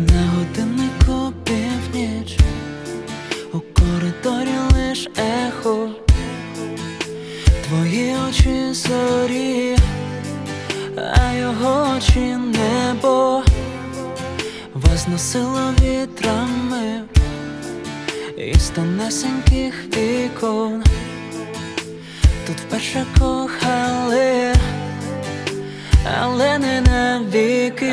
На годиннику північ У коридорі лиш ехо. Твої очі зорі, а його очі небо. Вас носило вітрами із тонесеньких вікон. Тут вперше кохали але не навіки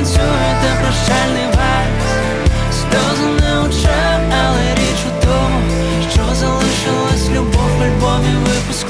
танцюєте прощальний вальс. Сльози не очах, але річ у тому, що залишилась любов в альбомі випуску.